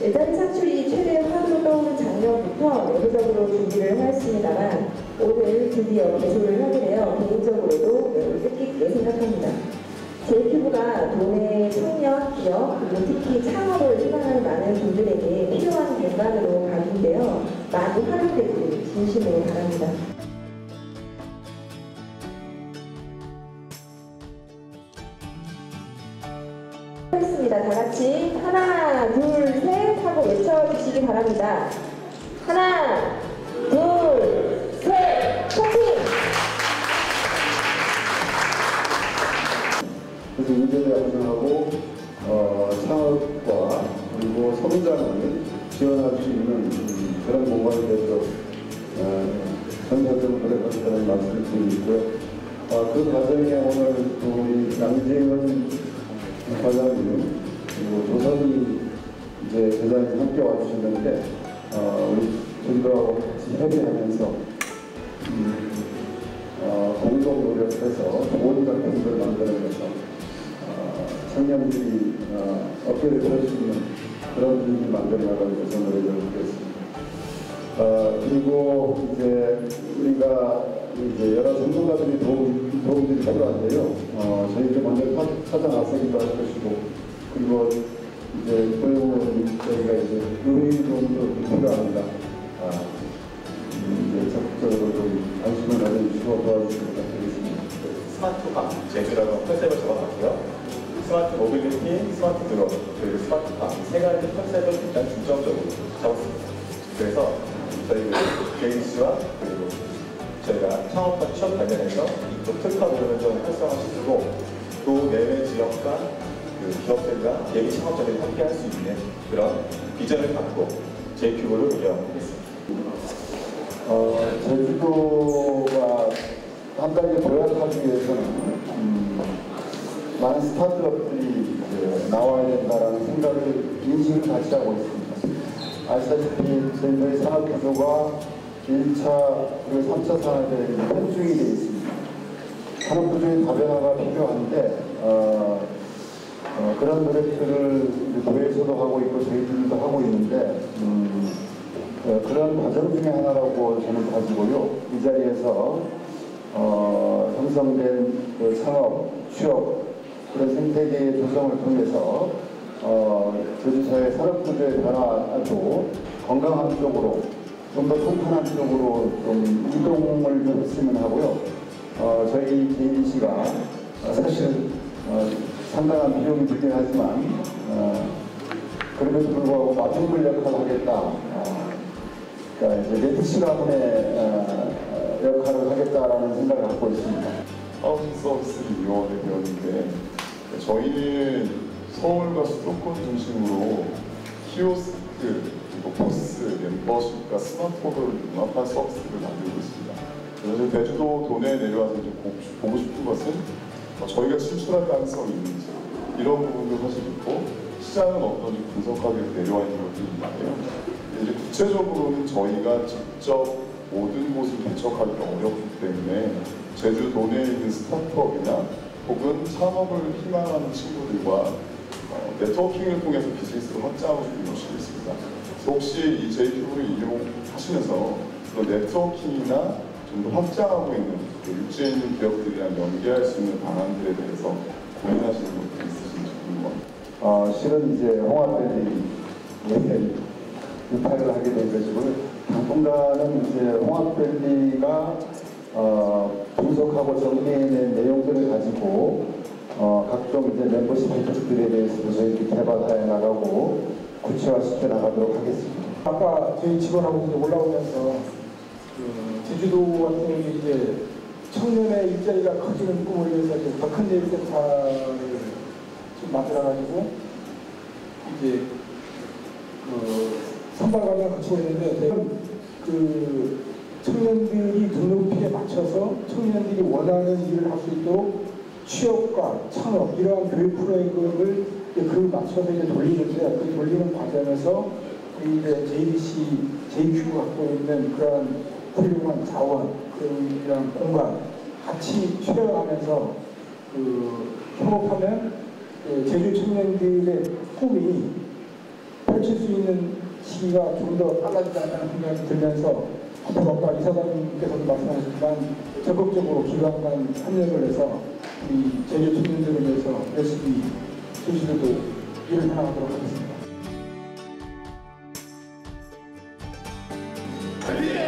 일단 사출이 최대 화두로 떠오른 작년부터 내부적으로 준비를 하였습니다만 오늘 드디어 개소를 하게 되어 개인적으로도 매우 뜻깊게 생각합니다. JQ부가 도내 청년, 기업, 그리고 특히 창업을 희망하는 많은 분들에게 필요한 공간으로 각인되어 많이 활용되기를 진심으로 바랍니다. 하겠습니다. 다 같이 하나, 둘, 셋 하고 외쳐주시기 바랍니다. 하나, 둘, 셋, 포팅! 그래서 인재를 양성하고 어, 창업과 그리고 성장을 지원할 수 있는 음, 그런 공간이 되도록 어, 전사적으로 노력하겠다는 말씀을 드리고요. 어, 그 과정에 오늘 또 우리 양재현 과장님 그리고 조선 이제 대장님 함께 와주셨는데 어, 우리 전도하고 같이 협의하면서 음, 어, 공동 노력해서 좋은 작품들을 만들어내서 어, 청년들이 어, 어깨를 펼수 있는 그런 분위기 만들어 나가기 위해서 노력을 하겠습니다. 어, 그리고 이제 우리가 이제 여러 전문가들이 도움, 도움들이 필요한데요. 어, 저희들 먼저 차- 찾아나서기도 할 것이고, 그리고 이제 고용은 저희가 이제 도움도 필요합니다. 아, 음, 이제 적극적으로 좀 관심을 가져주시고 도와주시기 부탁드리겠습니다. 스마트팜 제주라고 컨셉을 잡아봤고요. 스마트 모빌리티, 스마트 드론, 그리고 스마트팜 세 가지 컨셉을 일단 중점적으로 잡았습니다. 그래서 저희 씨와 그리고 저희가 창업과 취업 관련해서 이쪽 특화 부분을 좀 활성화시키고 또 내외 지역과 그 기업들과 예비 창업자들이 함께 할 수 있는 그런 비전을 갖고 JQ를 운영했습니다. 어, 제주도가 한 단계 도약하기 위해서는 음, 많은 스타트업들이 이제 나와야 된다라는 생각을 인식을 같이 하고 있습니다. 아시다시피 저희들의 산업 구조가 1차 그리고 3차 산업에 편중이 되어 있습니다. 산업 구조의 다변화가 필요한데 어, 어, 그런 노력들을 이제 도에서도 하고 있고 저희들도 하고 있는데 음, 어, 그런 과정 중에 하나라고 저는 가지고요. 이 자리에서 어, 형성된 그 산업, 취업, 그런 생태계의 조성을 통해서 어, 제주사회 산업 구조의 변화도 건강한 쪽으로 좀 더 통탄한 쪽으로 좀 이동을 좀 했으면 하고요. 어, 저희 JBC가 어, 사실 어, 상당한 비용이 들긴 하지만 어, 그럼에도 불구하고 맞춤을 역할을 하겠다. 어, 그러니까 이제 네티시 가문의 어, 어, 역할을 하겠다라는 생각을 갖고 있습니다. 하우스 서비스를 이용하게 되었는데 저희는 서울과 수도권 중심으로 키오스크, 그리고 버스, 멤버십과 스마트폰을 융합한 서비스를 만들고 있습니다. 그래서 제주도 도내에 내려와서 이제 보- 보고 싶은 것은 어, 저희가 실천할 가능성이 있는지 이런 부분도 사실 있고 시장은 어떤지 위해서 내려와 있는 것들이 있는데요. 이제 구체적으로는 저희가 직접 모든 곳을 개척하기가 어렵기 때문에 제주 도 내에 있는 스타트업이나 혹은 창업을 희망하는 친구들과 어, 네트워킹을 통해서 비즈니스를 확장하고 싶은 것이 있습니다. 혹시 이 JQ를 이용하시면서 그 네트워킹이나 좀 더 확장하고 있는 그 있는 기업들이랑 연계할 수 있는 방안들에 대해서 고민하시는 것들이 있으신지 궁금합니다. 어, 실은 이제 홍합밸리 유파를 하게 된 것이고요. 당분간은 이제 홍합밸리가 어, 분석하고 정리해낸 내용들을 가지고 어, 각종 이제 멤버십 혜택들에 대해서도 저희들이 개발하여 나가고 구체화시켜 나가도록 하겠습니다. 아까 저희 직원하고 올라오면서 그 제주도 같은 경우에 이제 청년의 일자리가 커지는 꿈을 위해서 더큰 데이센터를 좀 만들어가지고 이제 그 선발과정을 거치고 있는데 그 청년들이 눈높이에 맞춰서 청년들이 원하는 일을 할 수 있도록 취업과 창업 이러한 교육 프로그램을 그 맞춰서 이제 돌리는데 그 돌리는 과정에서 그 이제 JBC, JQ가 갖고 있는 그런 훌륭한 자원, 그런 공간 같이 쉐어하면서 그 협업하면 그 제주 청년들의 꿈이 펼칠 수 있는 시기가 조금 더 빨라지지 않다는 생각이 들면서 앞으로 아까 이사장님께서도 말씀하셨지만 적극적으로 기관간 협력을 해서 우리 제주 청년들을 위해서 열심히 제주도도 일을 해나가도록 하겠습니다. 네.